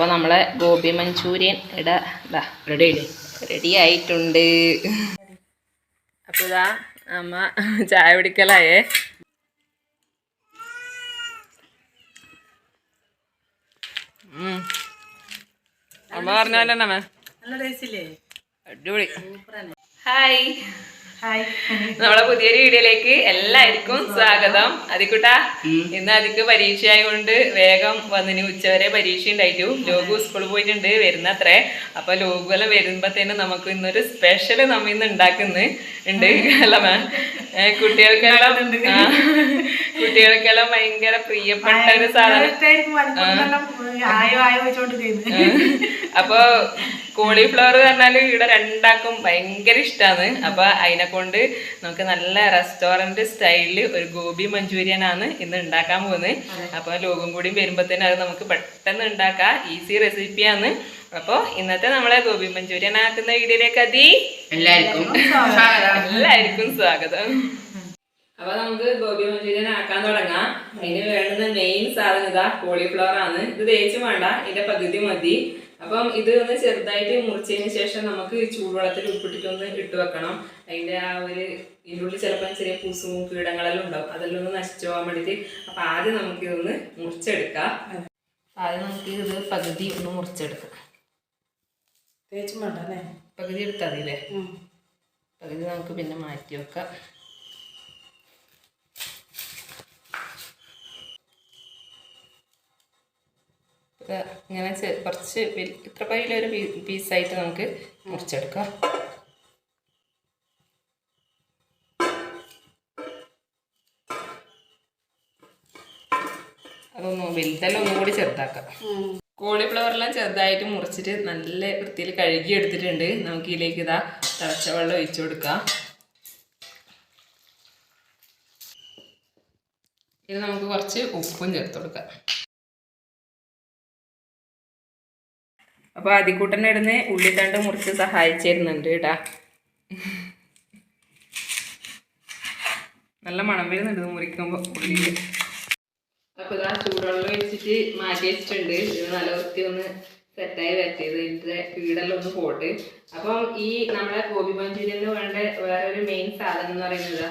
അപ്പോൾ നമ്മളെ ഗോപി മഞ്ചൂരിയൻ ഇടാ ഇതാ റെഡി റെഡി ആയിട്ടുണ്ട്. അപ്പോൾ ഇതാ അമ്മ ചായ പിടിക്കലായേ ഉം. അമ്മ പറഞ്ഞാലേ അടിപൊളി. സൂപ്പറാണ് ഹായ് ഹായ് നമ്മളെ പുതിയൊരു വീഡിയോയിലേക്ക് എല്ലാവർക്കും സ്വാഗതം. അതിക്കുട്ടാ ഇന്ന് അതിക്ക് പരീക്ഷ ആയതുകൊണ്ട് വേഗം വന്നിന് ഉച്ചവരെ പരീക്ഷ ഉണ്ടായിട്ടു ലോകു സ്കൂളിൽ പോയിട്ടുണ്ട് വരുന്നത്രേ. അപ്പൊ ലോകുവെല്ലാം വരുമ്പത്തേനും നമുക്ക് ഇന്നൊരു സ്പെഷ്യൽ നമ്മ ഇന്ന് ഉണ്ടാക്കുന്ന ഉണ്ട് അല്ല മാം കുട്ടികൾക്കെല്ലാം കുട്ടികൾക്കെല്ലാം ഭയങ്കര പ്രിയപ്പെട്ട ഒരു സാധനം. അപ്പൊ കോളിഫ്ലവർ പറഞ്ഞാൽ ഇവിടെ രണ്ടാക്കും ഭയങ്കര ഇഷ്ടാണ് അപ്പൊ അതിനെ കൊണ്ട് നമുക്ക് നല്ല റെസ്റ്റോറന്റ് സ്റ്റൈലിൽ ഒരു ഗോബി മഞ്ചൂരിയൻ ആണ് ഇന്ന് ഉണ്ടാക്കാൻ പോകുന്നത്. അപ്പോൾ ലോകം കൂടിയും വരുമ്പോഴത്തേനും അത് നമുക്ക് പെട്ടെന്ന് ഉണ്ടാക്കാം. ഈസി റെസിപ്പിയാണ് അപ്പോൾ ഇന്നത്തെ നമ്മളെ ഗോബി മഞ്ചൂരിയൻ ആക്കുന്ന വീഡിയോയിലേക്ക് അതി. എല്ലാവർക്കും എല്ലാവർക്കും സ്വാഗതം. അപ്പൊ നമുക്ക് ഗോപി മഞ്ചൂരിയൻ ആക്കാൻ തുടങ്ങാം. അതിന് വേണ്ടുന്ന മെയിൻ സാധനം ഇതാ കോളിഫ്ലവർ ആണ്. ഇത് തേച്ചും വേണ്ട. ഇതിന്റെ പകുതി മതി. അപ്പം ഇത് ഒന്ന് ചെറുതായിട്ട് മുറിച്ചതിന് ശേഷം നമുക്ക് ചൂടുവെള്ളത്തിൽ ഉപ്പിട്ടിട്ടൊന്ന് ഇട്ട് വെക്കണം. അതിന്റെ ആ ഒരു ഇതിന്റെ ഉള്ളിൽ ചിലപ്പോൾ ചെറിയ പൂസും കീടങ്ങളെല്ലാം ഉണ്ടാവും. അതെല്ലാം ഒന്ന് നശിച്ചു പോകാൻ വേണ്ടിയിട്ട് അപ്പൊ ആദ്യം നമുക്ക് ഇതൊന്ന് മുറിച്ചെടുക്കാം. ആദ്യം നമുക്ക് ഇത് പകുതി ഒന്ന് മുറിച്ചെടുക്കാം. തേച്ചും വേണ്ട അല്ലേ? പകുതി എടുത്താൽ മതി അല്ലേ പകുതി നമുക്ക് പിന്നെ മാറ്റി വെക്കാം. ഇങ്ങനെ കുറച്ച് ഇത്ര വലിയൊരു പീ- പീസായിട്ട് നമുക്ക് മുറിച്ചെടുക്കാം. അതൊന്ന് വലുതെല്ലാം ഒന്നും കൂടി ചെറുതാക്കാം. കോളിഫ്ലവറെല്ലാം ചെറുതായിട്ട് മുറിച്ചിട്ട് നല്ല വൃത്തിയിൽ കഴുകി എടുത്തിട്ടുണ്ട് നമുക്ക് ഇതിലേക്ക് ഇതാ തിളച്ച വെള്ളം ഒഴിച്ചു കൊടുക്കാം. ഇത് നമുക്ക് കുറച്ച് ഉപ്പും ചേർത്ത് കൊടുക്കാം. അപ്പോൾ അതിക്കൂട്ടന്റെ ഇടുന്ന് ഉള്ളിത്തണ്ട് മുറിച്ച് സഹായിച്ചിരുന്നുണ്ട് കേട്ടാ. നല്ല മണം വരുന്നുണ്ട് മുറിക്കുമ്പോ ഉള്ളി അപ്പോൾ ഇതാ ചൂടുവെള്ളം വെച്ചിട്ട് മാറ്റി വെച്ചിട്ടുണ്ട്. ഇത് നല്ല വൃത്തി ഒന്ന് സെറ്റായി വരട്ടിയത്. ഇതിന്റെ കീടെല്ലാം ഒന്ന് പോട്ട്. അപ്പം ഈ നമ്മളെ ഗോപി മഞ്ചൂരിയന് വേണ്ട വേറൊരു മെയിൻ സാധനം എന്ന് പറയുന്നത്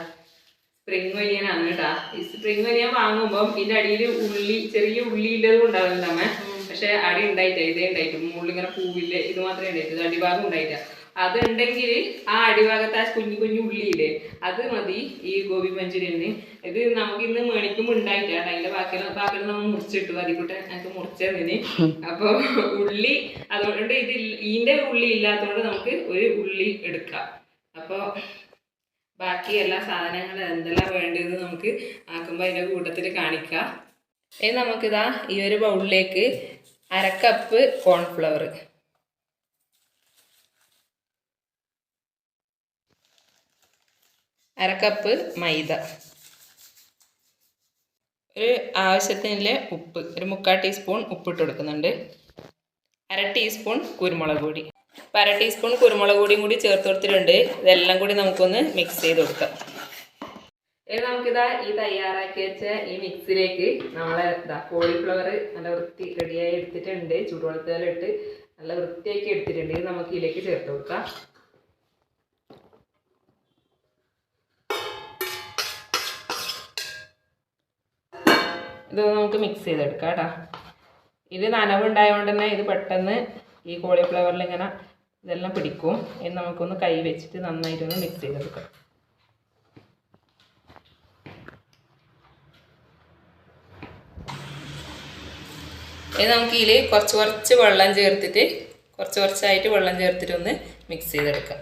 സ്പ്രിംഗ് ഒനിയനാണ് കേട്ടാ. ഈ സ്പ്രിങ് ഒനിയൻ വാങ്ങുമ്പോൾ ഇതിന്റെ അടിയിൽ ഉള്ളി ചെറിയ ഉള്ളി ഇല്ലതും ഉണ്ടാവില്ല പക്ഷെ അടി ഉണ്ടായിട്ടേ ഇതേ ഉണ്ടായിട്ട് മുകളിൽ ഇങ്ങനെ പൂവില്ല ഇത് മാത്രമേ ഉണ്ടായിട്ടുള്ളൂ അടിഭാഗം ഉണ്ടായില്ല. അത് ഉണ്ടെങ്കിൽ ആ അടിഭാഗത്ത് ആ കുഞ്ഞു കുഞ്ഞു ഉള്ളിയില്ലേ അത് മതി ഈ ഗോപി മഞ്ചൂരിയന്. ഇത് നമുക്ക് ഇന്ന് മേണിക്കുമ്പോൾ ഉണ്ടായിട്ടാണ് അതിന്റെ ബാക്കി ബാക്കി നമ്മൾ മുറിച്ചിട്ടു അതിക്കൂട്ടെ ഞങ്ങൾക്ക് മുറിച്ചതിന് അപ്പോൾ ഉള്ളി അതുകൊണ്ട് ഇത് ഇതിന്റെ ഉള്ളി ഇല്ലാത്തതുകൊണ്ട് നമുക്ക് ഒരു ഉള്ളി എടുക്കാം. അപ്പോൾ ബാക്കി എല്ലാ സാധനങ്ങളും എന്തെല്ലാം വേണ്ടത് നമുക്ക് ആക്കുമ്പോൾ അതിന്റെ കൂട്ടത്തിൽ കാണിക്കാം. ഇനി നമുക്കിതാ ഈ ഒരു ബൗളിലേക്ക് അരക്കപ്പ് കോൺഫ്ലവർ അരക്കപ്പ് മൈദ. ഒരു ആവശ്യത്തിനുള്ള ഉപ്പ് ഒരു മുക്കാൽ ടീസ്പൂൺ ഉപ്പിട്ട് കൊടുക്കുന്നുണ്ട്. അര ടീസ്പൂൺ കുരുമുളക് പൊടി. അപ്പോൾ അര ടീസ്പൂൺ കുരുമുളക് പൊടിയും കൂടി ചേർത്ത് കൊടുത്തിട്ടുണ്ട്. ഇതെല്ലാം കൂടി നമുക്കൊന്ന് മിക്സ് ചെയ്ത് കൊടുക്കാം. ഇനി നമുക്കിതാ ഈ തയ്യാറാക്കി വെച്ച ഈ മിക്സിലേക്ക് നമ്മളെ ഇതാ കോളിഫ്ലവർ നല്ല വൃത്തി റെഡിയായി എടുത്തിട്ടുണ്ട്. ചൂടുവെള്ളത്തിലിട്ട് നല്ല വൃത്തിയാക്കി എടുത്തിട്ടുണ്ട്. ഇത് നമുക്ക് ഇതിലേക്ക് ചേർത്ത് കൊടുക്കാം. ഇത് നമുക്ക് മിക്സ് ചെയ്തെടുക്കാം കേട്ടോ. ഇത് നനവുണ്ടായതുകൊണ്ട് തന്നെ ഇത് പെട്ടെന്ന് ഈ കോളിഫ്ലവറിൽ ഇങ്ങനെ ഇതെല്ലാം പിടിക്കും. ഇനി നമുക്കൊന്ന് കൈ വെച്ചിട്ട് നന്നായിട്ടൊന്ന് മിക്സ് ചെയ്തെടുക്കാം. ഇനി നമുക്ക് ഇതിൽ കുറച്ച് കുറച്ച് വെള്ളം ചേർത്തിട്ട് കുറച്ച് കുറച്ചായിട്ട് വെള്ളം ചേർത്തിട്ട് ഒന്ന് മിക്സ് ചെയ്തെടുക്കാം.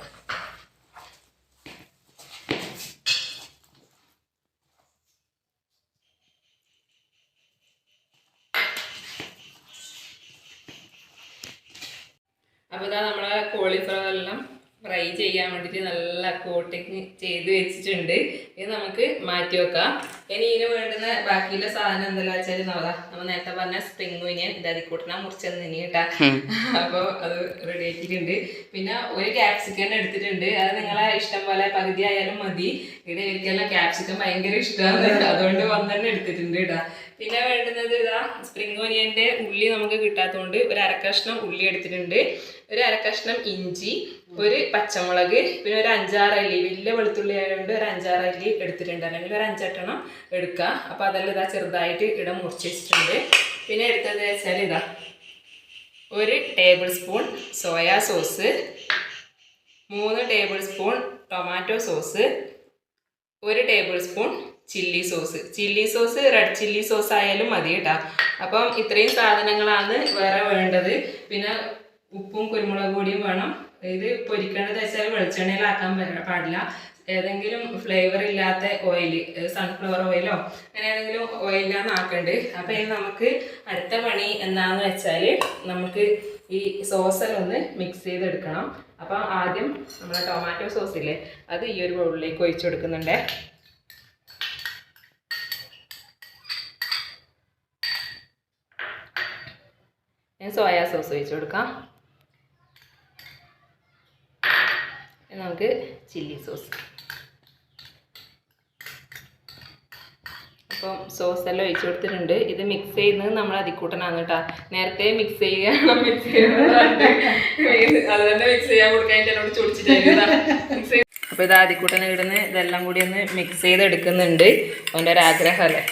അപ്പോൾ ഇതാ നമ്മളെ കോളിഫ്ലവർ ചെയ്യാൻ വേണ്ടിയിട്ട് നല്ല കോട്ടിങ് ചെയ്ത് വെച്ചിട്ടുണ്ട്. ഇത് നമുക്ക് മാറ്റി വെക്കാം. ഇനി ഇതിന് വേണ്ടുന്ന ബാക്കിയുള്ള സാധനം എന്തെല്ലാം വെച്ചാൽ നോക്കാം നമ്മൾ നേരത്തെ പറഞ്ഞ സ്പ്രിങ് ഒനിയൻ ഇതാതി കൂട്ടണം മുറിച്ചെന്ന് ഇനി കേട്ടാ അപ്പോൾ അത് റെഡി ആക്കിയിട്ടുണ്ട്. പിന്നെ ഒരു ക്യാപ്സിക്കൻ എടുത്തിട്ടുണ്ട്. അത് നിങ്ങളെ ഇഷ്ടം പോലെ പകുതി ആയാലും മതി. ഇവിടെ എനിക്കെല്ലാം ക്യാപ്സിക്കൻ ഭയങ്കര ഇഷ്ടമാണ് അതുകൊണ്ട് വന്നെ എടുത്തിട്ടുണ്ട് കേട്ടാ പിന്നെ വേണ്ടുന്നത് ഇതാ സ്പ്രിംഗ് ഓനിയന്റെ ഉള്ളി നമുക്ക് കിട്ടാത്തതുകൊണ്ട് ഒരു അരക്കഷ്ണം ഉള്ളി എടുത്തിട്ടുണ്ട്. ഒരു അരക്കഷ്ണം ഇഞ്ചി ഒരു പച്ചമുളക് പിന്നെ ഒരു അഞ്ചാറ് അല്ലി വലിയ വെളുത്തുള്ളി ആയതുകൊണ്ട് ഒരു അഞ്ചാറ് അല്ലി എടുത്തിട്ടുണ്ട്. അല്ലെങ്കിൽ ഒരു അഞ്ചെട്ടെണ്ണം എടുക്കുക അപ്പോൾ അതെല്ലാം ഇതാ ചെറുതായിട്ട് ഇട മുറിച്ച് വെച്ചിട്ടുണ്ട്. പിന്നെ എടുത്തത് വെച്ചാൽ ഇതാ ഒരു ടേബിൾ സ്പൂൺ സോയാ സോസ് മൂന്ന് ടേബിൾ സ്പൂൺ ടൊമാറ്റോ സോസ് ഒരു tablespoon chilli sauce. Chilli sauce red chilli sauce ആയാലും മതി കേട്ടോ. അപ്പം ഇത്രയും സാധനങ്ങളാണ് വേറെ വേണ്ടത്. പിന്നെ ഉപ്പും കുരുമുളക് പൊടിയും വേണം. ഇത് പൊരിക്കേണ്ടത് വെച്ചാൽ വെളിച്ചെണ്ണയിലാക്കാൻ പാടില്ല. ഏതെങ്കിലും ഫ്ലേവർ ഇല്ലാത്ത ഓയിൽ സൺഫ്ലവർ ഓയിലോ അങ്ങനെ ഏതെങ്കിലും ഓയിലാണ് ആക്കേണ്ടത് അപ്പം ഇനി നമുക്ക് അടുത്ത പണി എന്താണെന്ന് വെച്ചാൽ നമുക്ക് ഈ സോസെല്ലാം ഒന്ന് മിക്സ് ചെയ്തെടുക്കണം. അപ്പം ആദ്യം നമ്മുടെ ടൊമാറ്റോ സോസ് ഇല്ലേ അത് ഈ ഒരു ബൗളിലേക്ക് ഒഴിച്ചു കൊടുക്കുന്നുണ്ട്. ഞാൻ സോയാ സോസ് ഒഴിച്ച് കൊടുക്കാം. നമുക്ക് ചില്ലി സോസ്. അപ്പം സോസ് എല്ലാം ഒഴിച്ചു കൊടുത്തിട്ടുണ്ട്. ഇത് മിക്സ് ചെയ്യുന്നത് നമ്മൾ അതിക്കൂട്ടനാണ് കേട്ടോ. നേരത്തെ മിക്സ് ചെയ്യണം മിക്സ് ചെയ്യുന്നത് മിക്സ് ചെയ്യാൻ കൊടുക്കാൻ ചോദിച്ചിട്ടായിരുന്നു അപ്പോൾ ഇത് ആദ്യക്കൂട്ടനെ ഇടുന്ന ഇതെല്ലാം കൂടി ഒന്ന് മിക്സ് ചെയ്ത് എടുക്കുന്നുണ്ട് അവന്റെ ഒരു ആഗ്രഹമല്ലേ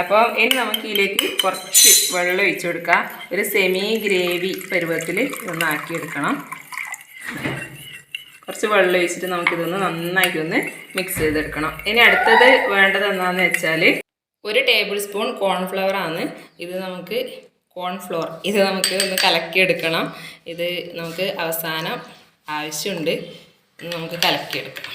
അപ്പോൾ ഇനി നമുക്ക് ഇതിലേക്ക് കുറച്ച് വെള്ളം ഒഴിച്ചു കൊടുക്കാം. ഒരു സെമി ഗ്രേവി പരുവത്തിൽ ഒന്ന് ആക്കിയെടുക്കണം. കുറച്ച് വെള്ളം ഒഴിച്ചിട്ട് നമുക്കിതൊന്ന് നന്നായിട്ട് ഒന്ന് മിക്സ് ചെയ്തെടുക്കണം. ഇനി അടുത്തത് വേണ്ടത് എന്താണെന്ന് വെച്ചാൽ ഒരു ടേബിൾ സ്പൂൺ കോൺഫ്ലവർ ആണ്. ഇത് നമുക്ക് കോൺഫ്ലോർ ഇത് നമുക്ക് ഒന്ന് കലക്കിയെടുക്കണം. ഇത് നമുക്ക് അവസാനം ആവശ്യമുണ്ട് നമുക്ക് കലക്കിയെടുക്കാം.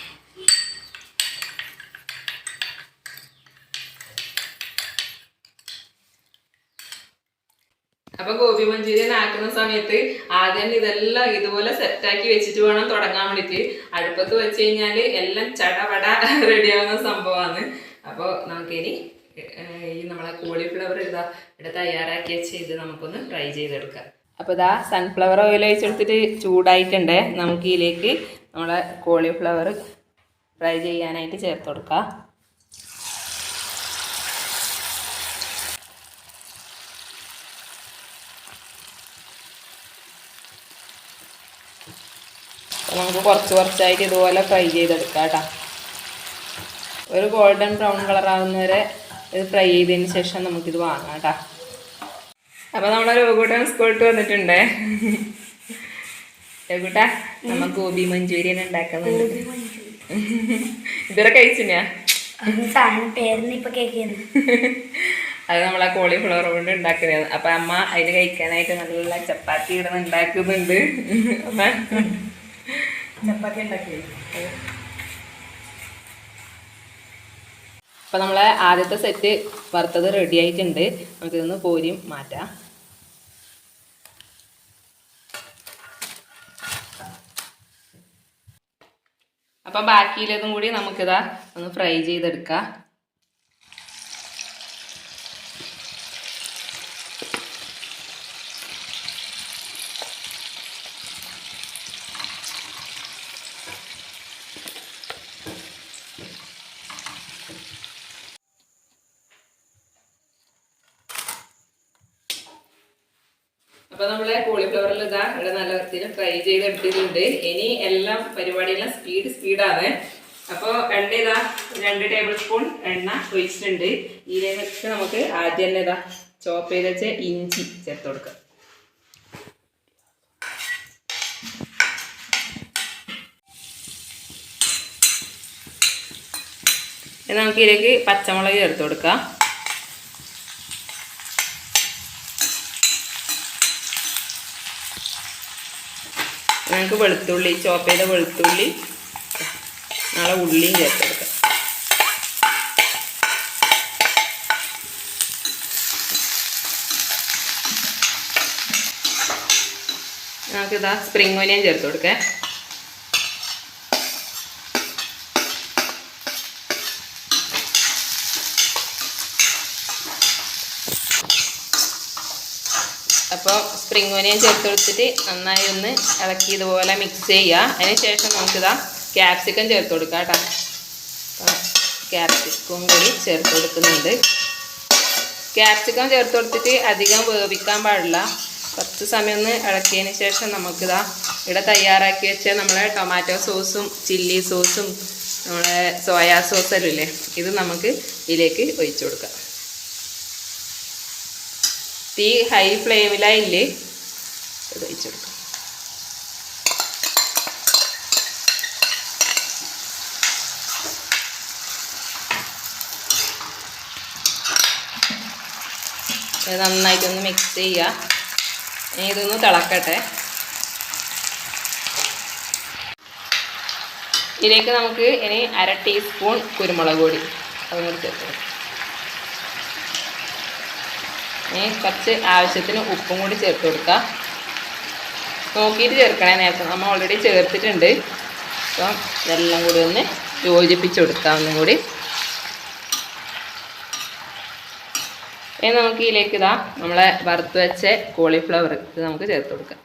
അപ്പൊ ഗോപി മഞ്ചൂരിയൻ ആക്കുന്ന സമയത്ത് ആദ്യം ഇതെല്ലാം ഇതുപോലെ സെറ്റാക്കി വെച്ചിട്ട് വേണം തുടങ്ങാൻ വേണ്ടിയിട്ട്. അടുപ്പത്ത് വെച്ച് കഴിഞ്ഞാൽ എല്ലാം ചടപട റെഡിയാവുന്ന സംഭവമാണ് അപ്പോൾ നമുക്കിനി ഈ നമ്മളെ കോളിഫ്ലവർ ഇതാ ഇവിടെ തയ്യാറാക്കി വെച്ച് ഇത് നമുക്കൊന്ന് ഫ്രൈ ചെയ്തെടുക്കാം. അപ്പോൾ ഇതാ സൺഫ്ലവർ ഓയിൽ ഒഴിച്ചെടുത്തിട്ട് ചൂടായിട്ടുണ്ട്. നമുക്ക് ഇതിലേക്ക് നമ്മളെ കോളിഫ്ലവർ ഫ്രൈ ചെയ്യാനായിട്ട് ചേർത്ത് കൊടുക്കാം. നമുക്ക് കുറച്ച് കുറച്ചായിട്ട് ഇതുപോലെ ഫ്രൈ ചെയ്തെടുക്കാം കേട്ടോ. ഒരു ഗോൾഡൻ ബ്രൗൺ കളർ ആവുന്നവരെ ഇത് ഫ്രൈ ചെയ്തതിന് ശേഷം നമുക്കിത് വാങ്ങാം കേട്ടോ. അപ്പോൾ നമ്മുടെ രൂപകൂട്ടൻ സ്കൂളിട്ട് വന്നിട്ടുണ്ടേ. രഘുട്ട നമ്മൾ ഗോബി മഞ്ചൂരിയൻ ഉണ്ടാക്കുന്നുണ്ട് ഇതുവരെ കഴിച്ചിനാ അത് നമ്മളെ കോളിഫ്ലവർ കൊണ്ട് ഉണ്ടാക്കുന്നത് അപ്പൊ അമ്മ അതിന് കഴിക്കാനായിട്ട് നല്ല ചപ്പാത്തി ഇവിടെ ഉണ്ടാക്കുന്നുണ്ട്. അമ്മ. ചപ്പാത്തി ഉണ്ടാക്കി അപ്പൊ നമ്മളെ ആദ്യത്തെ സെറ്റ് വറുത്തത് റെഡി ആയിട്ടുണ്ട്. നമുക്കിതൊന്ന് കോരിയും മാറ്റാം. അപ്പം ബാക്കിയിലതും കൂടി നമുക്കിതാ ഒന്ന് ഫ്രൈ ചെയ്തെടുക്കാം. അപ്പൊ നമ്മളെ കോളിഫ്ലവറിൽ ഇതാ ഇവിടെ നല്ല വൃത്തിയിൽ ഫ്രൈ ചെയ്ത് എടുത്തിട്ടുണ്ട് ഇനി എല്ലാം പരിപാടിയെല്ലാം സ്പീഡ് സ്പീഡാണ് അപ്പോൾ എണ്ണ ഇതാ രണ്ട് ടേബിൾ സ്പൂൺ എണ്ണ ഒഴിച്ചിട്ടുണ്ട്. ഇതിലേക്ക് നമുക്ക് ആദ്യം തന്നെ ഇതാ ചോപ്പ് ചെയ്ത് വെച്ച ഇഞ്ചി ചേർത്ത് കൊടുക്കാം. നമുക്ക് ഇതിലേക്ക് പച്ചമുളക് ചേർത്ത് കൊടുക്കാം. നമുക്ക് വെളുത്തുള്ളി ചോപ്പയുടെ വെളുത്തുള്ളി നാളെ ഉള്ളിയും ചേർത്തെടുക്കാം നമുക്കിതാ സ്പ്രിംഗ് ഓനിയൻ ചേർത്ത് കൊടുക്കേ അപ്പോൾ സ്പ്രിംഗ് ഓനിയൻ ചേർത്ത് കൊടുത്തിട്ട് നന്നായി ഒന്ന് ഇളക്കി ഇതുപോലെ മിക്സ് ചെയ്യുക. അതിന് ശേഷം നമുക്കിതാ ക്യാപ്സിക്കം ചേർത്ത് കൊടുക്കുക കേട്ടോ. ക്യാപ്സിക്കും കൂടി ചേർത്ത് കൊടുക്കുന്നുണ്ട്. ക്യാപ്സിക്കം ചേർത്ത് കൊടുത്തിട്ട് അധികം വേവിക്കാൻ പാടില്ല. കുറച്ച് സമയം ഒന്ന് ഇളക്കിയതിന് ശേഷം നമുക്കിതാ ഇവിടെ തയ്യാറാക്കി വെച്ച നമ്മളെ ടൊമാറ്റോ സോസും ചില്ലി സോസും നമ്മളെ സോയാ സോസ് അല്ലേ ഇത് നമുക്ക് ഇതിലേക്ക് ഒഴിച്ചു കൊടുക്കാം. തീ ഹൈ ഫ്ലെയിമിലായില്ലേ ഇത് ഒഴിച്ചു കൊടുക്കാം ഇത് നന്നായിട്ടൊന്ന് മിക്സ് ചെയ്യുക ഇതൊന്ന് തിളക്കട്ടെ. ഇതിലേക്ക് നമുക്ക് ഇനി അര ടീസ്പൂൺ കുരുമുളക് പൊടി. അതും കൂടി ചേർത്ത് കൊടുക്കാം. ഇനി കുറച്ച് ആവശ്യത്തിന് ഉപ്പും കൂടി ചേർത്ത് കൊടുക്കുക നോക്കിയിട്ട് ചേർക്കണേ നേരത്തെ. നമ്മൾ ഓൾറെഡി ചേർത്തിട്ടുണ്ട്. അപ്പം ഇതെല്ലാം കൂടി ഒന്ന് യോജിപ്പിച്ച് കൊടുക്കാം ഒന്നും കൂടി. ഇനി നമുക്ക് ഇതിലേക്ക് ഇതാ നമ്മളെ വറുത്ത് വെച്ച കോളിഫ്ലവർ ഇത് നമുക്ക് ചേർത്ത് കൊടുക്കാം.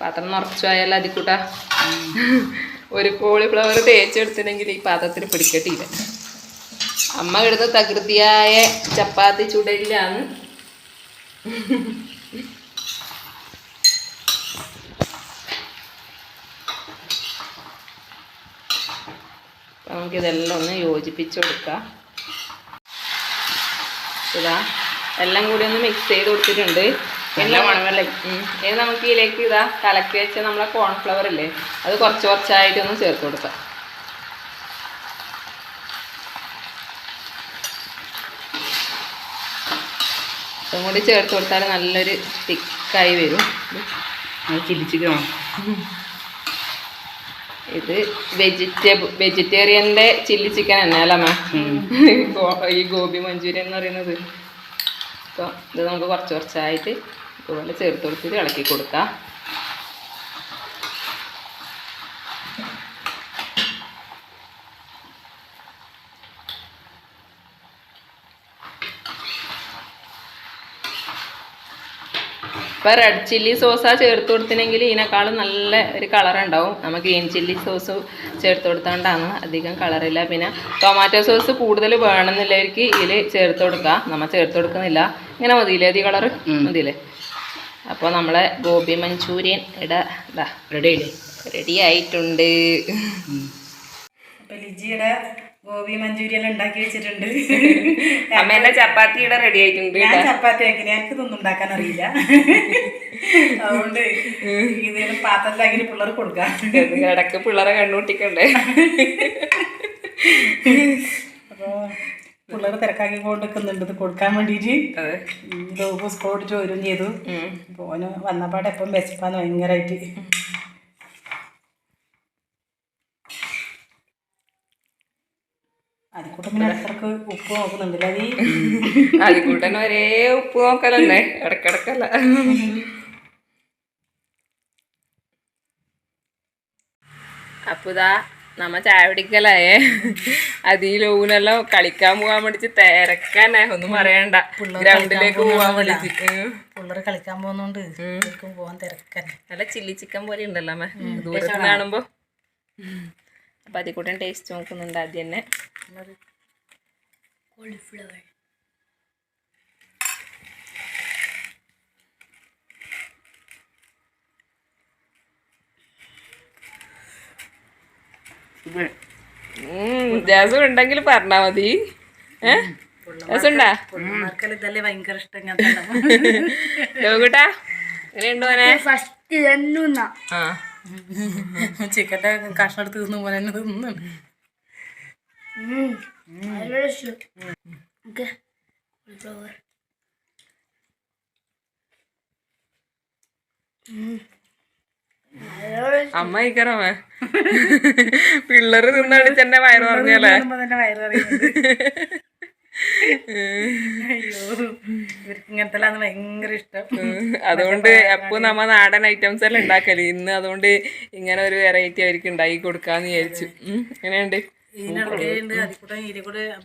പാത്രം നിറച്ചു പോയാൽ അതിക്കൂട്ട ഒരു കോളിഫ്ലവർ തേച്ചെടുത്തിട്ടുണ്ടെങ്കിൽ ഈ പാത്രത്തിൽ പിടിക്കട്ടില്ല. അമ്മ ഇടുന്ന തകൃതിയായ ചപ്പാത്തി ചുടലിലാണ്. നമുക്കിതെല്ലാം ഒന്ന് യോജിപ്പിച്ച് കൊടുക്കാം. ഇതാ എല്ലാം കൂടി ഒന്ന് മിക്സ് ചെയ്ത് കൊടുത്തിട്ടുണ്ട്. പിന്നെ മണമല്ലേ ഇനി നമുക്ക് ഇതിലേക്ക് ഇതാ കലക്കി വെച്ച നമ്മളെ കോൺഫ്ലവർ ഇല്ലേ അത് കുറച്ച് കുറച്ചായിട്ട് ഒന്ന് ചേർത്ത് കൊടുക്കാം. അതും കൂടി ചേർത്ത് കൊടുത്താൽ നല്ലൊരു തിക്കായി വരും. ചിരിച്ചിരിക്കണം ഇത് വെജിറ്റബിൾ വെജിറ്റേറിയന്റെ ചില്ലി ചിക്കൻ തന്നെ അല്ല മാം ഈ ഗോബി മഞ്ചൂരിയൻ എന്ന് പറയുന്നത്. അപ്പോൾ ഇത് നമുക്ക് കുറച്ച് കുറച്ചായിട്ട് ഇതുപോലെ ചേർത്ത് കൊടുത്തിട്ട് ഇളക്കി കൊടുക്കാം. ഇപ്പോൾ റെഡ് ചില്ലി സോസാ ചേർത്ത് കൊടുത്തിനെങ്കിൽ ഇതിനേക്കാളും നല്ല ഒരു കളർ ഉണ്ടാവും. നമുക്ക് ഗ്രീൻ ചില്ലി സോസ് ചേർത്ത് കൊടുത്തോണ്ടാണ് അധികം കളറില്ല പിന്നെ ടൊമാറ്റോ സോസ് കൂടുതൽ വേണമെന്നുള്ളവർക്ക് ഇതിൽ ചേർത്ത് കൊടുക്കുക നമ്മൾ ചേർത്ത് കൊടുക്കുന്നില്ല. ഇങ്ങനെ മതിയില്ലേ? അതി കളർ മതിയില്ലേ? അപ്പോൾ നമ്മളെ ഗോപി മഞ്ചൂരിയൻ ഇട ഇതാ റെഡി റെഡി ആയിട്ടുണ്ട്. അപ്പൊ ലിജിയുടെ ഗോപി മഞ്ചൂരിയൻ ഉണ്ടാക്കി വെച്ചിട്ടുണ്ട്. അമ്മേന്റെ ചപ്പാത്തി ഇവിടെ റെഡി ആയിട്ടുണ്ട് ഞാൻ ചപ്പാത്തി ആക്കി എനിക്ക് ഇതൊന്നും ഉണ്ടാക്കാൻ അറിയില്ല. അതുകൊണ്ട് ഇതിന് പാത്രത്തിലാക്കി പിള്ളേർ കൊടുക്കാം. ഇടയ്ക്ക് ഇടയ്ക്ക് പിള്ളേരെ കണ്ണൂട്ടിക്കണ്ടേ അപ്പോൾ പിള്ളേർ തിരക്കാക്കി കൊണ്ടിരിക്കുന്നുണ്ട് ഇത് കൊടുക്കാൻ വേണ്ടിയിട്ട് ഇത് സ്കൂളോട്ട് ചോരും ചെയ്തു. അപ്പോൾ ഓന് വന്നപ്പാടെ എപ്പം വിശപ്പാന്ന് ഭയങ്കരമായിട്ട് അതിക്കൂട്ടം പിന്നെ ഇടയ്ക്കിടക്ക് ഉപ്പ് നോക്കുന്നുണ്ടല്ലോ അത് അതിക്കൂട്ടൻ ഒരേ ഉപ്പ് നോക്കലല്ലേ ഇടക്കിടക്കല്ല. അപ്പൊ ഇതാ നമ്മ ചായ പിടിക്കലായേ അതിലൂനെല്ലാം കളിക്കാൻ പോകാൻ വേണ്ടിട്ട് തിരക്കാനേ ഒന്നും പറയണ്ട. ഗ്രൗണ്ടിലേക്ക് പോകാൻ വേണ്ടിട്ട്. പിള്ളേർ കളിക്കാൻ പോകുന്നോണ്ട് പോവാൻ തിരക്കാൻ നല്ല ചില്ലി ചിക്കൻ പോലെ ഉണ്ടല്ലോ അമ്മ. ദൂരത്ത് കാണുമ്പോ. അപ്പൊ അതിക്കൂട്ടൻ ടേസ്റ്റ് നോക്കുന്നുണ്ട് ആദ്യം തന്നെ. കോളിഫ്ലവർ രസം ഉണ്ടെങ്കിൽ പറഞ്ഞാ മതി. ഏ? രസമുണ്ടാ? പിള്ളേർക്കെല്ലാം ഇതല്ലേ ഭയങ്കര ഇഷ്ടം ഇങ്ങനത്തെ ലോകൂട്ടാ എങ്ങനെയുണ്ട് മോനെ? ഫസ്റ്റ് ആ. ചിക്കന്റെ കഷ്ണം എടുത്ത് തിന്നു പോലെ തന്നെ തിന്നു. നല്ല ഓക്കെ. കോളിഫ്ലവർ അമ്മ ഇക്കറമ്മ പിള്ളേർ തിന്നാണ് ചെന്നെ വയറ് പറഞ്ഞല്ലേ അതുകൊണ്ട് എപ്പോ നമ്മ നാടൻ ഐറ്റംസ് എല്ലാം ഉണ്ടാക്കൽ? ഇന്ന് അതുകൊണ്ട് ഇങ്ങനെ ഒരു വെറൈറ്റി അവർക്ക് ഉണ്ടാക്കി കൊടുക്കാന്ന് വിചാരിച്ചു. എങ്ങനെയുണ്ട്?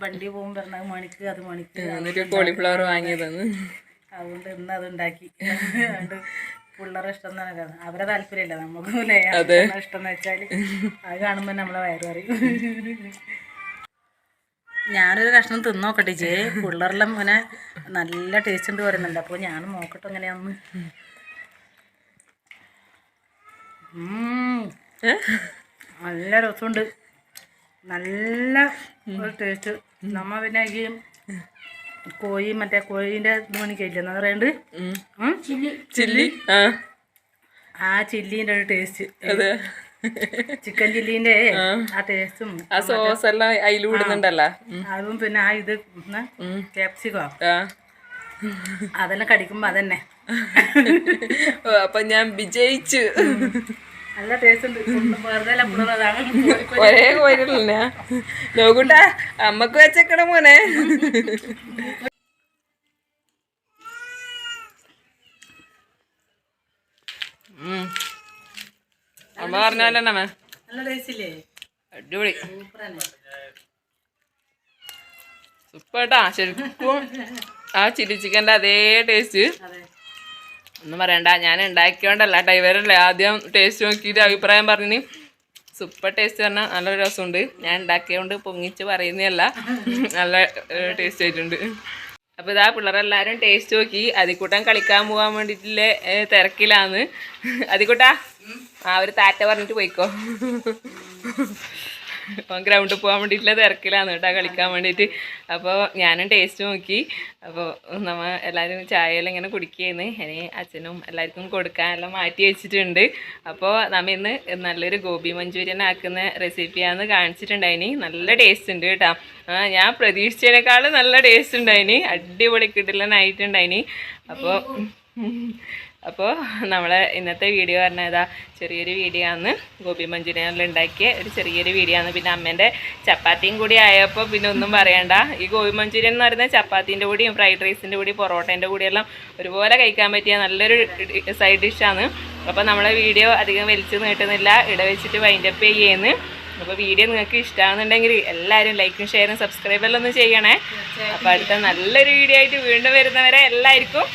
വണ്ടി പോകും മണിക്ക് അത് മണിക്ക് കോളിഫ്ലവർ വാങ്ങിയതെന്ന് അതുകൊണ്ട് ഇന്ന് അത് ഉണ്ടാക്കി. പിള്ളേരെ ഇഷ്ടം തന്നെ കാണും. അവരെ താല്പര്യമില്ല നമുക്ക് ഇഷ്ടം എന്ന് വെച്ചാൽ അത് കാണുമ്പോൾ നമ്മളെ വയറ് അറിയും ഞാനൊരു കഷ്ണം തിന്നോക്കട്ടെ ചേ പിള്ളേരെല്ലാം ഇങ്ങനെ നല്ല ടേസ്റ്റ് ഉണ്ട് പറയുന്നുണ്ട്. അപ്പോൾ ഞാൻ നോക്കട്ടെ എങ്ങനെയാന്ന്. നല്ല രസമുണ്ട്. നല്ല ഒരു ടേസ്റ്റ് നമ്മ പിന്നെ ഈ കോഴി മറ്റേ കോഴീന്റെ ഇത് മണിക്കില്ല എന്ന് പറയുന്നത് ചില്ലി. ചില്ലി? ആ. ആ ചില്ലീന്റെ ഒരു ടേസ്റ്റ് അതെ. ചിക്കൻ ചില്ലിന്റെ ആ. ടേസ്റ്റും ആ സോസ് എല്ലാം അതിൽ വിടുന്നുണ്ടല്ലോ. അതും പിന്നെ ആ ഇത് ക്യാപ്സിക്കോ ആ. അതെല്ലാം കടിക്കുമ്പോ അതന്നെ. അപ്പൊ ഞാൻ വിജയിച്ചു. നല്ല ടേസ്റ്റ് ഒരേ കോരില്ല നോക്കൂട്ടാ അമ്മയ്ക്ക് വെച്ചേക്കണ മോനെ. അമ്മ പറഞ്ഞല്ലേ നമ്മ നല്ല ടേസ്റ്റ് അടിപൊളി. സൂപ്പർട്ടാ ശരിക്കും ആ ചില്ലി ചിക്കന്റെ അതേ ടേസ്റ്റ് ഒന്നും പറയണ്ട ഞാൻ ഉണ്ടാക്കിയോണ്ടല്ല കേട്ടോ. ഇവരല്ലേ ആദ്യം ടേസ്റ്റ് നോക്കിയിട്ട് അഭിപ്രായം പറഞ്ഞു. സൂപ്പർ ടേസ്റ്റ് പറഞ്ഞാൽ നല്ല രസമുണ്ട്. ഞാൻ ഉണ്ടാക്കിയോണ്ട് പൊങ്ങിച്ച് പറയുന്നതല്ല. നല്ല ടേസ്റ്റ് ആയിട്ടുണ്ട്. അപ്പോൾ ഇതാ പിള്ളേരെല്ലാവരും ടേസ്റ്റ് നോക്കി. അതിക്കൂട്ടം കളിക്കാൻ പോകാൻ വേണ്ടിയിട്ടുള്ള തിരക്കിലാന്ന്. അതിക്കൂട്ടാ ആ ഒരു താറ്റ പറഞ്ഞിട്ട് പോയിക്കോ. അപ്പം ഗ്രൗണ്ടിൽ പോകാൻ വേണ്ടിയിട്ടുള്ള തിരക്കിലാണ് കേട്ടോ കളിക്കാൻ വേണ്ടിയിട്ട്. അപ്പോൾ ഞാനും ടേസ്റ്റ് നോക്കി. അപ്പോൾ നമ്മ എല്ലാവരും ചായയെല്ലാം ഇങ്ങനെ കുടിക്കുകയെന്ന് ഇനി അച്ഛനും എല്ലാവർക്കും കൊടുക്കാനെല്ലാം മാറ്റി വെച്ചിട്ടുണ്ട്. അപ്പോൾ നമ്മ ഇന്ന് നല്ലൊരു ഗോപി മഞ്ചൂരിയൻ ആക്കുന്ന റെസിപ്പിയാന്ന് കാണിച്ചിട്ടുണ്ടായിനി. നല്ല ടേസ്റ്റ് ഉണ്ട് കേട്ടോ. ഞാൻ പ്രതീക്ഷിച്ചതിനേക്കാളും നല്ല ടേസ്റ്റ് ഉണ്ടായിനി. അടിപൊളി കിടിലനായിട്ടുണ്ടായിനി. അപ്പോൾ അപ്പോൾ നമ്മളെ ഇന്നത്തെ വീഡിയോ പറഞ്ഞാൽ ഇതാ ചെറിയൊരു വീഡിയോ ആണ്. ഗോപി മഞ്ചൂരിയനിൽ ഉണ്ടാക്കിയ ഒരു ചെറിയൊരു വീഡിയോ ആണ്. പിന്നെ അമ്മേന്റെ ചപ്പാത്തിയും കൂടി ആയപ്പോൾ പിന്നെ ഒന്നും പറയണ്ട. ഈ ഗോപി മഞ്ചൂരിയൻ എന്ന് പറയുന്നത് ചപ്പാത്തിന്റെ കൂടിയും ഫ്രൈഡ് റൈസിന്റെ കൂടി പൊറോട്ടേന്റെ കൂടിയെല്ലാം ഒരുപോലെ കഴിക്കാൻ പറ്റിയ നല്ലൊരു സൈഡ് ഡിഷാണ് അപ്പോൾ നമ്മളെ വീഡിയോ അധികം വലിച്ചു നീട്ടുന്നില്ല. ഇടവെച്ചിട്ട് വൈൻഡപ്പ് ചെയ്യുന്നു. അപ്പോൾ വീഡിയോ നിങ്ങൾക്ക് ഇഷ്ടമാണെന്നുണ്ടെങ്കിൽ എല്ലാവരും ലൈക്കും ഷെയറും സബ്സ്ക്രൈബെല്ലാം ഒന്ന് ചെയ്യണേ. അപ്പോൾ അടുത്ത നല്ലൊരു വീഡിയോ ആയിട്ട് വീണ്ടും വരുന്നവരെ എല്ലാവർക്കും